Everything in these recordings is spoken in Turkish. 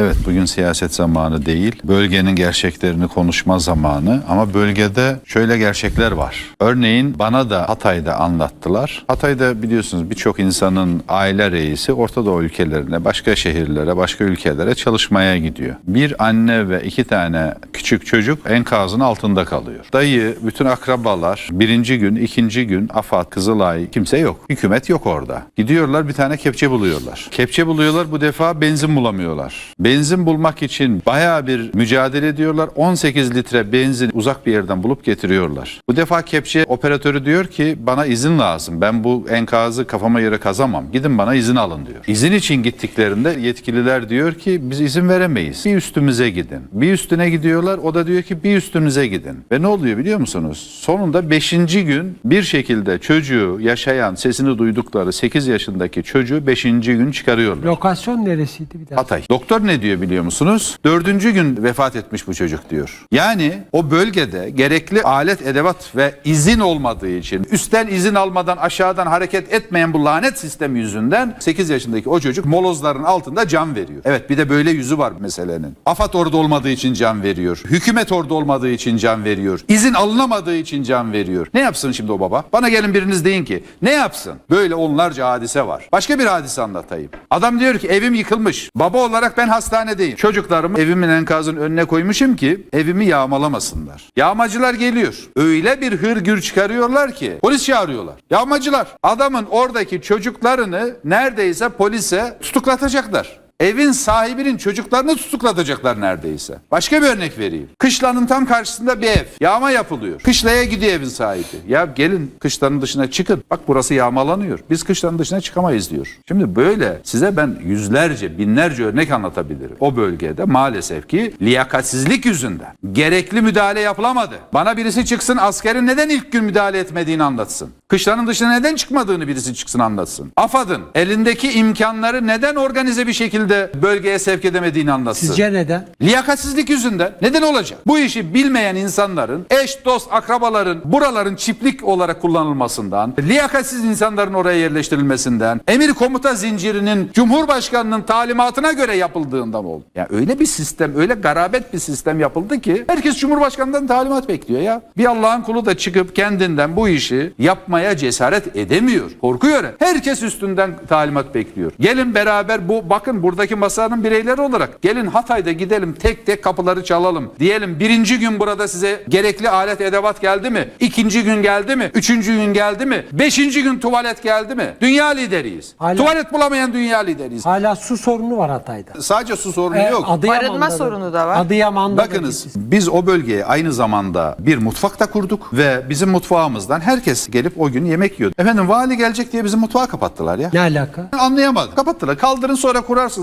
Evet bugün siyaset zamanı değil. Bölgenin gerçeklerini konuşma zamanı ama bölgede şöyle gerçekler var. Örneğin bana da Hatay'da anlattılar. Hatay'da biliyorsunuz birçok insanın aile reisi Orta Doğu ülkelerine, başka şehirlere, başka ülkelere çalışmaya gidiyor. Bir anne ve iki tane küçük çocuk enkazın altında kalıyor. Dayı, bütün akrabalar birinci gün, ikinci gün AFAD, Kızılay kimse yok. Hükümet yok orada. Gidiyorlar bir tane kepçe buluyorlar. Kepçe buluyorlar bu defa benzin bulamıyorlar. Benzin bulmak için bayağı bir mücadele ediyorlar. 18 litre benzin uzak bir yerden bulup getiriyorlar. Bu defa kepçe operatörü diyor ki bana izin lazım. Ben bu enkazı kafama göre kazamam. Gidin bana izin alın diyor. İzin için gittiklerinde yetkililer diyor ki biz izin veremeyiz. Bir üstümüze gidin. Bir üstüne gidiyorlar. O da diyor ki bir üstünüze gidin. Ve ne oluyor biliyor musunuz? Sonunda 5. gün bir şekilde çocuğu yaşayan sesini duydukları 8 yaşındaki çocuğu 5. gün çıkarıyorlar. Lokasyon neresiydi bir daha? Hatay. Doktor ne diyor biliyor musunuz? Dördüncü gün vefat etmiş bu çocuk diyor. Yani o bölgede gerekli alet, edevat ve izin olmadığı için üstten izin almadan aşağıdan hareket etmeyen bu lanet sistemi yüzünden 8 yaşındaki o çocuk molozların altında can veriyor. Evet bir de böyle yüzü var meselenin. AFAD orada olmadığı için can veriyor. Hükümet orada olmadığı için can veriyor. İzin alınamadığı için can veriyor. Ne yapsın şimdi o baba? Bana gelin biriniz deyin ki ne yapsın? Böyle onlarca hadise var. Başka bir hadise anlatayım. Adam diyor ki evim yıkılmış. Baba olarak ben hastanedeyim. Çocuklarımı evimin enkazın önüne koymuşum ki evimi yağmalamasınlar. Yağmacılar geliyor. Öyle bir hırgür çıkarıyorlar ki polis çağırıyorlar. Yağmacılar adamın oradaki çocuklarını neredeyse polise tutuklatacaklar. Evin sahibinin çocuklarını tutuklatacaklar neredeyse. Başka bir örnek vereyim. Kışlanın tam karşısında bir ev. Yağma yapılıyor. Kışlaya gidiyor evin sahibi. Ya gelin kışlanın dışına çıkın. Bak burası yağmalanıyor. Biz kışlanın dışına çıkamayız diyor. Şimdi böyle size ben yüzlerce, binlerce örnek anlatabilirim. O bölgede maalesef ki liyakatsizlik yüzünden gerekli müdahale yapılamadı. Bana birisi çıksın askerin neden ilk gün müdahale etmediğini anlatsın. Kışlanın dışına neden çıkmadığını birisi çıksın anlatsın. AFAD'ın elindeki imkanları neden organize bir şekilde bölgeye sevk edemediğini anlatsın. Sizce neden? Liyakatsizlik yüzünden neden olacak? Bu işi bilmeyen insanların, eş, dost, akrabaların buraların çiftlik olarak kullanılmasından, liyakatsiz insanların oraya yerleştirilmesinden, emir komuta zincirinin Cumhurbaşkanının talimatına göre yapıldığından oldu. Ya öyle bir sistem, öyle garabet bir sistem yapıldı ki herkes Cumhurbaşkanından talimat bekliyor ya. Bir Allah'ın kulu da çıkıp kendinden bu işi yapmaya cesaret edemiyor. Korkuyor. Herkes üstünden talimat bekliyor. Gelin beraber bu bakın buradaki masanın bireyleri olarak gelin Hatay'da gidelim tek tek kapıları çalalım. Diyelim birinci gün burada size gerekli alet edevat geldi mi? İkinci gün geldi mi? Üçüncü gün geldi mi? Beşinci gün tuvalet geldi mi? Dünya lideriyiz. Hala- Tuvalet bulamayan dünya lideriyiz. Hala su sorunu var Hatay'da. Sadece su sorunu Ee, yok. Barınma sorunu da var. Adıyaman'da da Bakınız bir- biz o bölgeye aynı zamanda bir mutfak da kurduk ve bizim mutfağımızdan herkes gelip o gün yemek yiyordu. Efendim vali gelecek diye bizim mutfağı kapattılar ya. Ne alaka? Anlayamadım. Kapattılar. Kaldırın sonra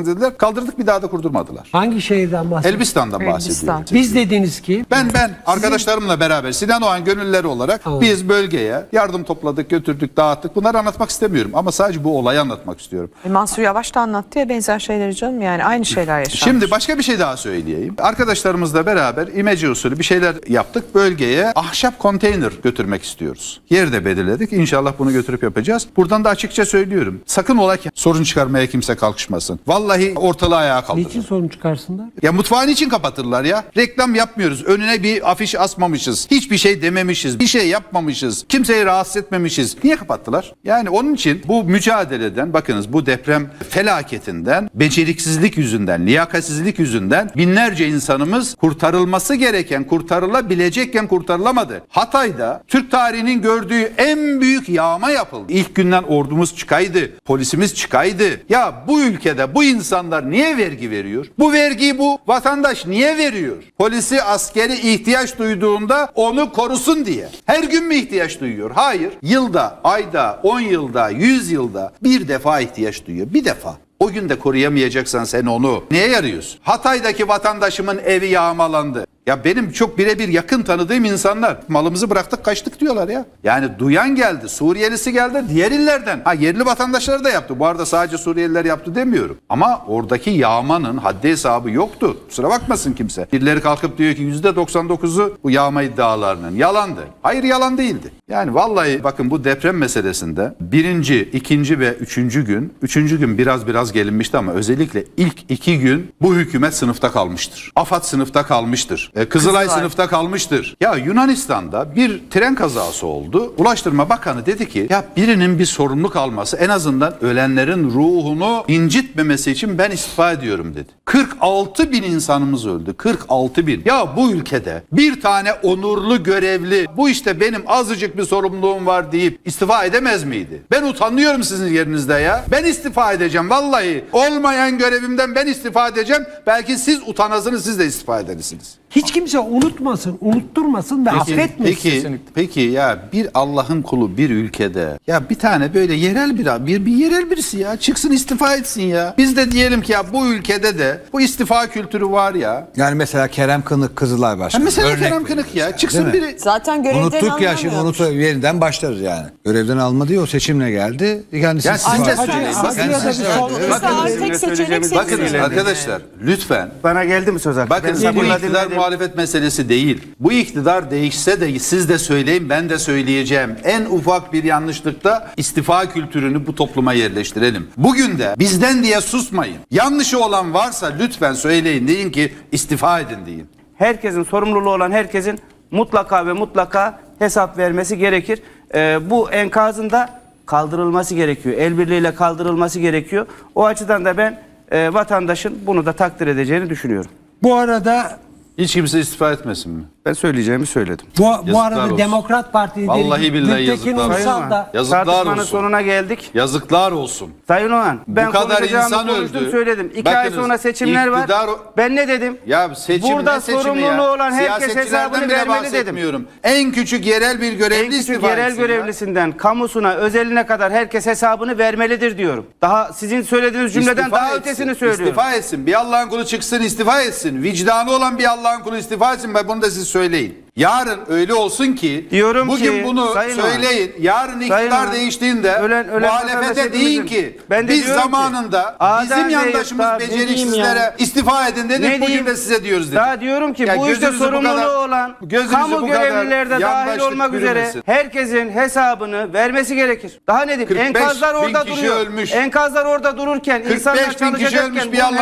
dediler. Kaldırdık bir daha da kurdurmadılar. Hangi şehirden bahsediyorsunuz? Elbistan'dan Elbistan. bahsediyorum. Biz dediniz ki Ben ben arkadaşlarımla beraber Sinan Oğan gönülleri olarak Tamam. biz bölgeye yardım topladık, götürdük, dağıttık. Bunları anlatmak istemiyorum ama sadece bu olayı anlatmak istiyorum. E, Mansur Yavaş da anlattı ya benzer şeyleri canım yani aynı şeyler yaşanmış. Şimdi başka bir şey daha söyleyeyim. Arkadaşlarımızla beraber imece usulü bir şeyler yaptık. Bölgeye ahşap konteyner götürmek istiyoruz. Yeri de belirledik. İnşallah bunu götürüp yapacağız. Buradan da açıkça söylüyorum. Sakın ola ki sorun çıkarmaya kimse kalkışmasın. Vallahi ortalığı ayağa kaldırır. niçin sorun çıkarsınlar? Ya mutfağın için kapatırlar ya. Reklam yapmıyoruz. Önüne bir afiş asmamışız. Hiçbir şey dememişiz. Bir şey yapmamışız. Kimseyi rahatsız etmemişiz. Niye kapattılar? Yani onun için bu mücadeleden bakınız bu deprem felaketinden beceriksizlik yüzünden, liyakatsizlik yüzünden binlerce insanımız kurtarılması gereken, kurtarılabilecekken kurtarılamadı. Hatay'da Türk tarihinin gördüğü en büyük yağma yapıldı. İlk günden ordumuz çıkaydı, polisimiz çıkaydı. Ya bu ülkede bu insanlar niye vergi veriyor? Bu vergiyi bu vatandaş niye veriyor? Polisi, askeri ihtiyaç duyduğunda onu korusun diye. Her gün mü ihtiyaç duyuyor? Hayır. Yılda, ayda, 10 yılda, 100 yılda bir defa ihtiyaç duyuyor. Bir defa. O gün de koruyamayacaksan sen onu neye yarıyorsun? Hatay'daki vatandaşımın evi yağmalandı. Ya benim çok birebir yakın tanıdığım insanlar malımızı bıraktık kaçtık diyorlar ya. Yani duyan geldi, Suriyelisi geldi, diğer illerden. Ha yerli vatandaşları da yaptı. Bu arada sadece Suriyeliler yaptı demiyorum. Ama oradaki yağmanın haddi hesabı yoktu. Kusura bakmasın kimse. Birileri kalkıp diyor ki %99'u bu yağma iddialarının yalandı. Hayır yalan değildi. Yani vallahi bakın bu deprem meselesinde birinci, ikinci ve üçüncü gün, üçüncü gün biraz biraz gelinmişti ama özellikle ilk iki gün bu hükümet sınıfta kalmıştır. AFAD sınıfta kalmıştır. E, Kızılay, Kızılay. sınıfta kalmıştır. Ya Yunanistan'da bir tren kazası oldu. Ulaştırma Bakanı dedi ki ya birinin bir sorumluluk alması en azından ölenlerin ruhunu incitmemesi için ben istifa ediyorum dedi. 46 bin insanımız öldü. 46 bin. Ya bu ülkede bir tane onurlu görevli bu işte benim azıcık bir sorumluluğum var deyip istifa edemez miydi? Ben utanıyorum sizin yerinizde ya. Ben istifa edeceğim vallahi. Olmayan görevimden ben istifa edeceğim. Belki siz utanasınız siz de istifa edersiniz. Hiç kimse unutmasın, unutturmasın ve affetmesin. Peki, peki ya bir Allah'ın kulu bir ülkede ya bir tane böyle yerel bir bir, bir yerel birisi ya çıksın istifa etsin ya. Biz de diyelim ki ya bu ülkede de bu istifa kültürü var ya. Yani mesela Kerem Kınık Kızılay Başkanı. mesela Örnek Kerem Kınık ya çıksın değil mi? biri Zaten görevden Unuttuk ya şimdi alınamıyormuş. unutu yeniden başlarız yani. Görevden almadı ya o seçimle geldi. Kendisi Ya siz de istifa etti. söyleyin. Hadi, Bakın, Asya'da bir siz- sol- bakın, Biz seçenek bakın arkadaşlar lütfen Bana geldi mi söz hakkı? Bakın bu sabırla iktidar dinledim. Muhalefet meselesi değil. Bu iktidar değişse de siz de söyleyin ben de söyleyeceğim. En ufak bir yanlışlıkta istifa kültürünü bu topluma yerleştirelim. Bugün de bizden diye susmayın. Yanlışı olan varsa lütfen söyleyin. Deyin ki istifa edin deyin. Herkesin sorumluluğu olan herkesin mutlaka ve mutlaka hesap vermesi gerekir. Ee, bu enkazın da kaldırılması gerekiyor. El birliğiyle kaldırılması gerekiyor. O açıdan da ben e, vatandaşın bunu da takdir edeceğini düşünüyorum. Bu arada Hiç kimse istifa etmesin mi? Ben söyleyeceğimi söyledim. bu, Yazıklar bu arada olsun. Demokrat Parti lideri Vallahi billahi Gültekin yazıklar Uysal olsun. da Yazıklar Tartışmanın olsun. sonuna geldik. Yazıklar olsun. Sayın Oğan ben Bu kadar konuşacağımı insan konuştum öldü. söyledim. İki ay Bakınız, sonra seçimler iktidar- var. Ben ne dedim? Ya seçim Burada ne seçimi sorumluluğu ya? olan herkes Siyasetçilerden hesabını bile vermeli dedim. bahsetmiyorum. En küçük yerel bir görevli En küçük istifa yerel etsin ya. görevlisinden kamusuna, özeline kadar herkes hesabını vermelidir diyorum. Daha sizin söylediğiniz cümleden İstifa daha etsin, ötesini söylüyorum. İstifa etsin. Bir Allah'ın kulu çıksın istifa etsin. Vicdanı olan bir Allah'ın kulu istifa etsin. Ben bunu da siz söyleyin. Yarın öyle olsun ki Diyorum bugün ki, bunu Sayın söyleyin. Yarın iktidar Sayın değiştiğinde ölen- ölen muhalefete deyin ki Ben de biz ki, zamanında Adem bizim yandaşımız ne diyeyim beceriksizlere ya? istifa edin dedik. Ne bugün diyeyim? de size diyoruz dedik. Daha diyorum ki Ya bu işte sorumluluğu kadar- olan kamu görevlileri de dahil olmak üzere bürümesin. herkesin hesabını vermesi gerekir. Daha nedir? 45 Enkazlar orada duruyor. ölmüş. Enkazlar orada dururken 45 insanlar çalışacakken ölmüş bir bunun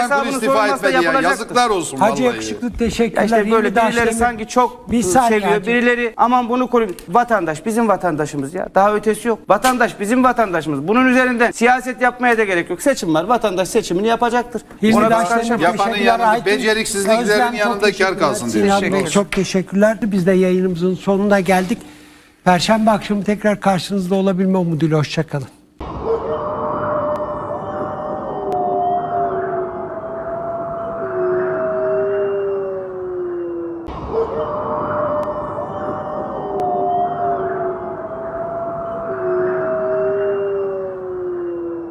etmedi ya. yapılacaktır. Yazıklar olsun Hacı. Yakışıklı teşekkürler. İşte böyle birileri sanki çok Bir saniye seviyor. Hacı. Birileri aman bunu koruyun. Vatandaş bizim vatandaşımız ya. Daha ötesi yok. Vatandaş bizim vatandaşımız. Bunun üzerinden siyaset yapmaya da gerek yok. Seçim var. Vatandaş seçimini yapacaktır. Ona karşı- Yapanın yanında, beceriksizliklerin yanında kar teşekkürler. kalsın Bey Teşekkür çok teşekkürler. Biz de yayınımızın sonuna geldik. Perşembe akşamı tekrar karşınızda olabilme umuduyla hoşçakalın.